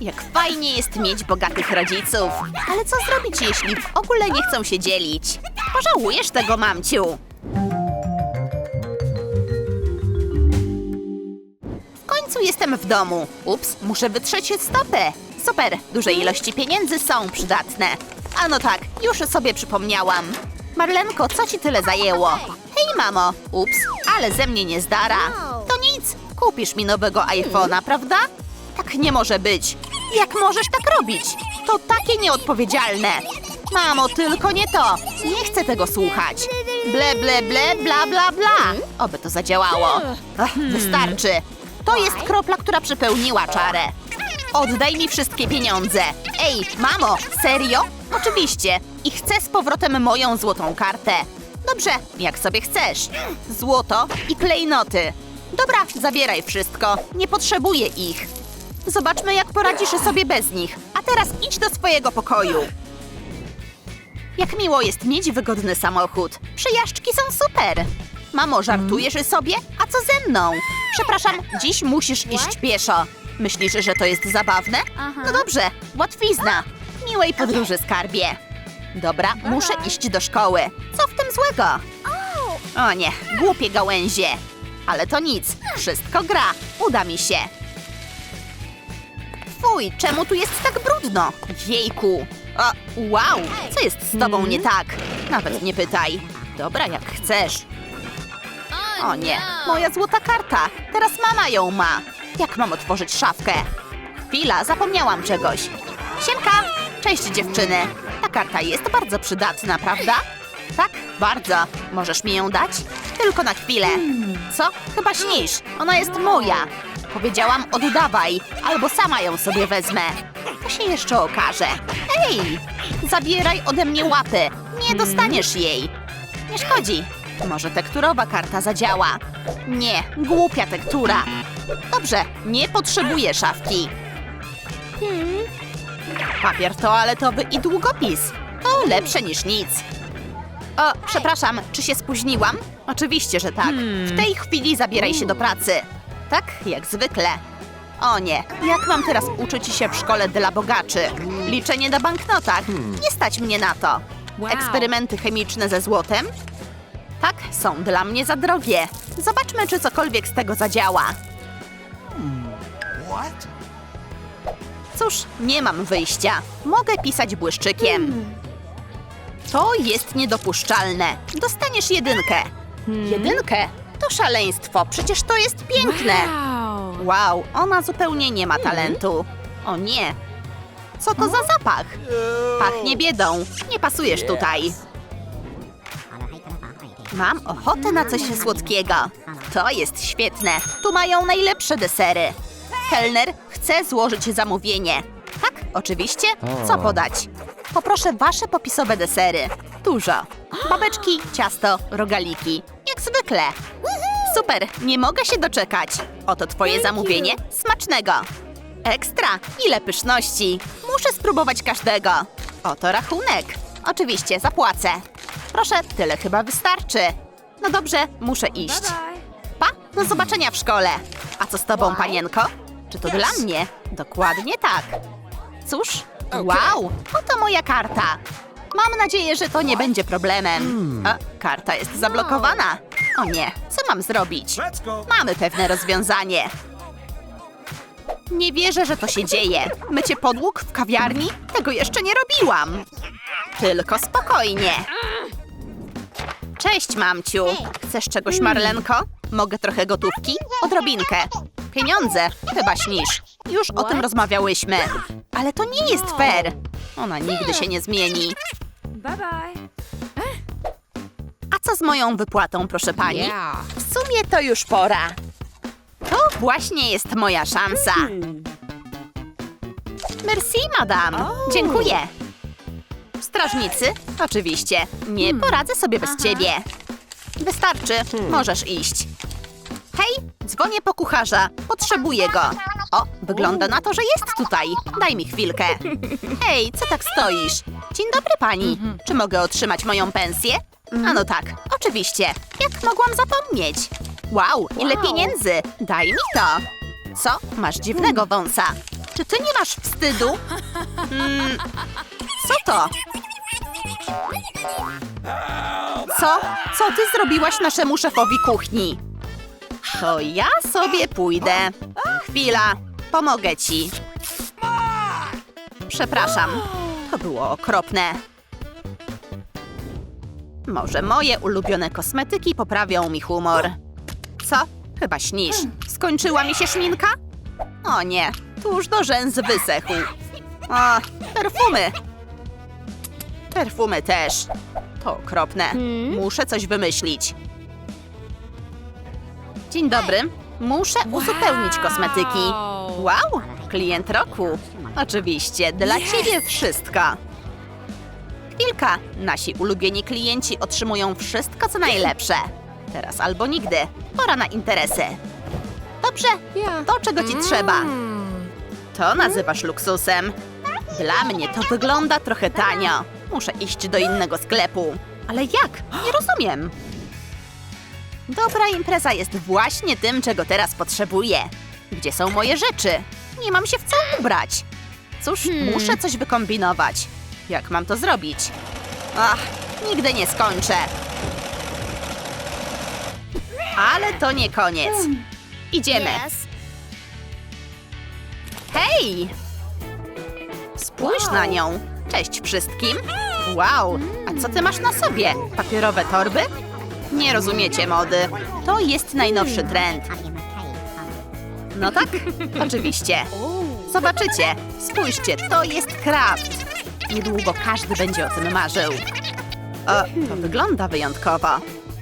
Jak fajnie jest mieć bogatych rodziców. Ale co zrobić, jeśli w ogóle nie chcą się dzielić? Pożałujesz tego, mamciu. W końcu jestem w domu. Ups, muszę wytrzeć stopę. Super, duże ilości pieniędzy są przydatne. A no tak, już sobie przypomniałam. Marlenko, co ci tyle zajęło? Hej, mamo. Ups, ale ze mnie nie zdara. To nic, kupisz mi nowego iPhone'a, prawda? Tak nie może być. Jak możesz tak robić? To takie nieodpowiedzialne. Mamo, tylko nie to. Nie chcę tego słuchać. Ble, ble, ble, bla, bla, bla. Oby to zadziałało. Ach, wystarczy. To jest kropla, która przepełniła czarę. Oddaj mi wszystkie pieniądze. Ej, mamo, serio? Oczywiście. I chcę z powrotem moją złotą kartę. Dobrze, jak sobie chcesz. Złoto i klejnoty. Dobra, zabieraj wszystko. Nie potrzebuję ich. Zobaczmy, jak poradzisz sobie bez nich. A teraz idź do swojego pokoju. Jak miło jest mieć wygodny samochód. Przejażdżki są super. Mamo, żartujesz sobie? A co ze mną? Przepraszam, dziś musisz iść pieszo. Myślisz, że to jest zabawne? No dobrze, łatwizna. Miłej podróży, skarbie. Dobra, muszę iść do szkoły. Co w tym złego? O nie, głupie gałęzie. Ale to nic, wszystko gra. Uda mi się. Fuj, czemu tu jest tak brudno? Jejku. O, wow, co jest z tobą nie tak? Nawet nie pytaj. Dobra, jak chcesz. O nie, moja złota karta. Teraz mama ją ma. Jak mam otworzyć szafkę? Chwila, zapomniałam czegoś. Siemka! Cześć dziewczyny. Ta karta jest bardzo przydatna, prawda? Tak, bardzo. Możesz mi ją dać? Tylko na chwilę. Co? Chyba śnisz. Ona jest moja. Powiedziałam oddawaj, albo sama ją sobie wezmę. To się jeszcze okaże. Ej! Zabieraj ode mnie łapy. Nie dostaniesz jej. Nie szkodzi. Może tekturowa karta zadziała. Nie, głupia tektura. Dobrze, nie potrzebuję szafki. Papier toaletowy i długopis. To lepsze niż nic. O, przepraszam, czy się spóźniłam? Oczywiście, że tak. W tej chwili zabieraj się do pracy. Tak, jak zwykle. O nie, jak mam teraz uczyć się w szkole dla bogaczy? Liczenie na banknotach. Nie stać mnie na to. Eksperymenty chemiczne ze złotem? Tak, są dla mnie za drogie. Zobaczmy, czy cokolwiek z tego zadziała. Cóż, nie mam wyjścia. Mogę pisać błyszczykiem. To jest niedopuszczalne. Dostaniesz jedynkę. Jedynkę? To szaleństwo, przecież to jest piękne. Wow, ona zupełnie nie ma talentu. O nie. Co to za zapach? Pachnie biedą. Nie pasujesz tutaj. Mam ochotę na coś słodkiego. To jest świetne. Tu mają najlepsze desery. Kelner chce złożyć zamówienie. Tak, oczywiście. Co podać? Poproszę wasze popisowe desery. Dużo. Babeczki, ciasto, rogaliki. Jak zwykle. Super, nie mogę się doczekać. Oto twoje zamówienie. Smacznego. Ekstra, ile pyszności. Muszę spróbować każdego. Oto rachunek. Oczywiście, zapłacę. Proszę, tyle chyba wystarczy. No dobrze, muszę iść. Pa, do zobaczenia w szkole. A co z tobą, panienko? Czy to dla mnie? Dokładnie tak. Cóż, wow, oto moja karta. Mam nadzieję, że to nie będzie problemem. A, karta jest zablokowana. O nie, co mam zrobić? Mamy pewne rozwiązanie. Nie wierzę, że to się dzieje. Mycie podłóg w kawiarni? Tego jeszcze nie robiłam. Tylko spokojnie. Cześć, mamciu. Chcesz czegoś, Marlenko? Mogę trochę gotówki? Odrobinkę. Pieniądze? Chyba śnisz. Już o tym rozmawiałyśmy. Ale to nie jest fair. Ona nigdy się nie zmieni. Bye bye. A co z moją wypłatą, proszę pani? Yeah. W sumie to już pora. To właśnie jest moja szansa. Merci, madame. Dziękuję. Strażnicy? Oczywiście. Nie poradzę sobie bez ciebie. Wystarczy. Możesz iść. Hej, dzwonię po kucharza. Potrzebuję go. O, wygląda na to, że jest tutaj. Daj mi chwilkę. Hej, co tak stoisz? Dzień dobry pani. Czy mogę otrzymać moją pensję? A no tak, oczywiście. Jak mogłam zapomnieć? Wow, ile pieniędzy. Daj mi to. Co? Masz dziwnego wąsa. Czy ty nie masz wstydu? Mm, co to? Co? Co ty zrobiłaś naszemu szefowi kuchni? To ja sobie pójdę. Chwila, pomogę ci. Przepraszam, to było okropne. Może moje ulubione kosmetyki poprawią mi humor. Co? Chyba śnisz. Skończyła mi się szminka? O nie, tuż do rzęs wysechł. O, perfumy. Perfumy też. To okropne. Muszę coś wymyślić. Dzień dobry. Muszę uzupełnić kosmetyki. Wow, klient roku. Oczywiście, dla ciebie wszystko. Chwilka. Nasi ulubieni klienci otrzymują wszystko, co najlepsze. Teraz albo nigdy. Pora na interesy. Dobrze, to czego ci trzeba. To nazywasz luksusem. Dla mnie to wygląda trochę tanio. Muszę iść do innego sklepu. Ale jak? Nie rozumiem. Dobra impreza jest właśnie tym, czego teraz potrzebuję. Gdzie są moje rzeczy? Nie mam się w co ubrać. Cóż, muszę coś wykombinować. Jak mam to zrobić? Ach, nigdy nie skończę. Ale to nie koniec. Idziemy. Hej! Spójrz na nią. Cześć wszystkim. Wow, a co ty masz na sobie? Papierowe torby? Nie rozumiecie mody. To jest najnowszy trend. No tak, oczywiście. Zobaczycie. Spójrzcie, to jest kraft. Niedługo każdy będzie o tym marzył. O, to wygląda wyjątkowo.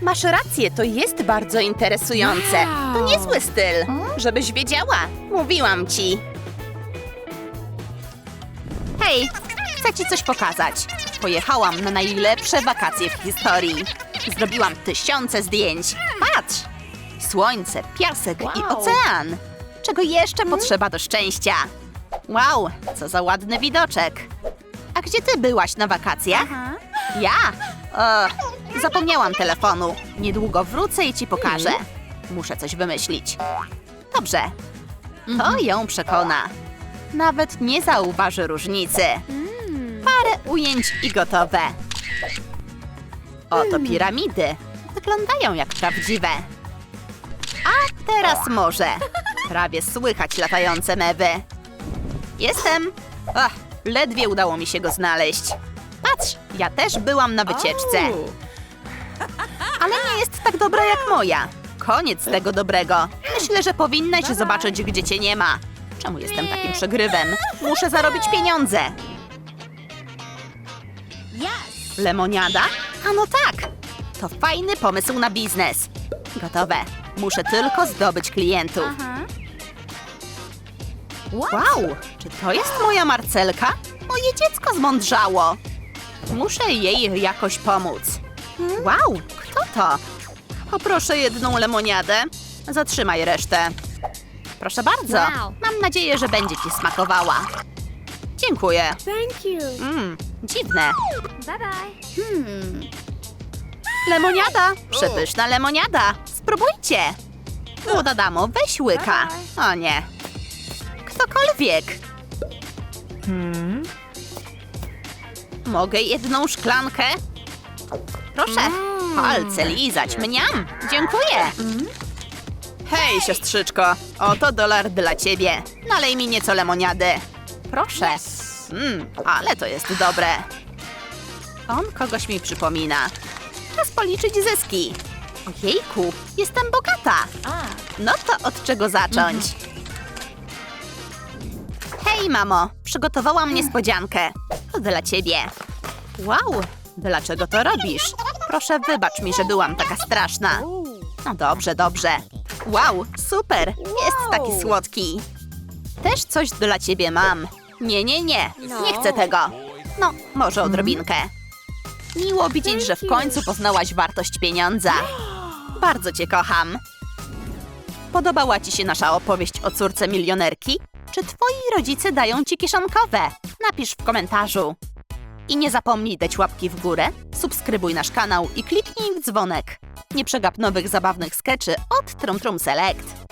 Masz rację, to jest bardzo interesujące. To niezły styl. Żebyś wiedziała. Mówiłam ci. Hej, chcę ci coś pokazać. Pojechałam na najlepsze wakacje w historii. Zrobiłam tysiące zdjęć. Patrz! Słońce, piasek i ocean. Czego jeszcze potrzeba do szczęścia? Wow, co za ładny widoczek. A gdzie ty byłaś na wakacjach? Ja? Zapomniałam telefonu. Niedługo wrócę i ci pokażę. Muszę coś wymyślić. Dobrze. To ją przekona. Nawet nie zauważy różnicy. Parę ujęć i gotowe. Oto piramidy. Wyglądają jak prawdziwe. A teraz może. Prawie słychać latające mewy. Jestem. Ach, ledwie udało mi się go znaleźć. Patrz, ja też byłam na wycieczce. Ale nie jest tak dobra jak moja. Koniec tego dobrego. Myślę, że powinnaś zobaczyć, gdzie cię nie ma. Czemu jestem takim przegrywem? Muszę zarobić pieniądze. Lemoniada? A no tak! To fajny pomysł na biznes. Gotowe. Muszę tylko zdobyć klientów. Wow! Czy to jest moja Marcelka? Moje dziecko zmądrzało. Muszę jej jakoś pomóc. Wow! Kto to? Poproszę jedną lemoniadę. Zatrzymaj resztę. Proszę bardzo. Wow. Mam nadzieję, że będzie ci smakowała. Dziękuję. Thank you. Mmm, dziwne. Bye bye. Lemoniada! Przepyszna lemoniada! Spróbujcie! Młoda damo, weź łyka. O nie. Ktokolwiek. Mogę jedną szklankę? Proszę. Palce lizać. Mniam. Dziękuję. Hej, siostrzyczko. Oto dolar dla ciebie. Nalej mi nieco lemoniady. Proszę. Mmm, ale to jest dobre. On kogoś mi przypomina. Czas policzyć zyski. Ojejku, jestem bogata. No to od czego zacząć? Hej, mamo, przygotowałam niespodziankę. To dla ciebie. Wow, dlaczego to robisz? Proszę, wybacz mi, że byłam taka straszna. No dobrze, dobrze. Wow, super, jest taki słodki. Też coś dla ciebie mam. Nie, nie, nie, nie chcę tego. No, może odrobinkę. Miło widzieć, że w końcu poznałaś wartość pieniądza. Bardzo cię kocham. Podobała ci się nasza opowieść o córce milionerki? Czy twoi rodzice dają ci kieszonkowe? Napisz w komentarzu. I nie zapomnij dać łapki w górę, subskrybuj nasz kanał i kliknij w dzwonek. Nie przegap nowych zabawnych skeczy od Trum Trum Select.